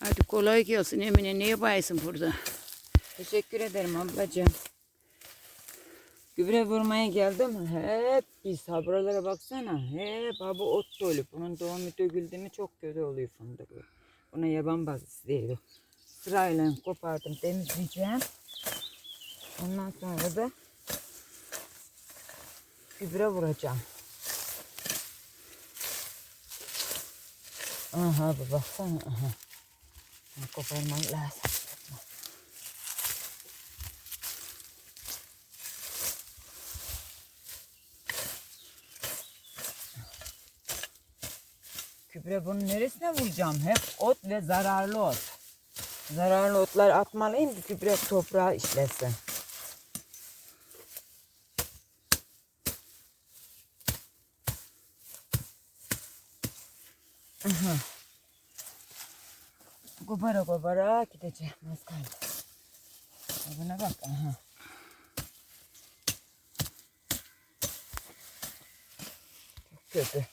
Hadi kolay gelsin Emine. Neye bayısın burada? Teşekkür ederim ablacığım. Gübre vurmaya geldim. Hep biz buralara baksana. Hep ha bu ot dolu. Bunun doğumu döküldü mü çok kötü oluyor fındık. Buna yaban bazısı değil. Sırayla kopardım temizleyeceğim. Ondan sonra da gübre vuracağım. Aha bu baksana. Aha. Bunu Koparmak lazım. Gübre bunun neresine vuracağım? Hep ot ve zararlı ot. Zararlı otlar atmalıyım ki gübre toprağa işlesin. Aha. Gobara gobara gideceğim. Az kaldı. Buna bak. Aha. Çok kötü.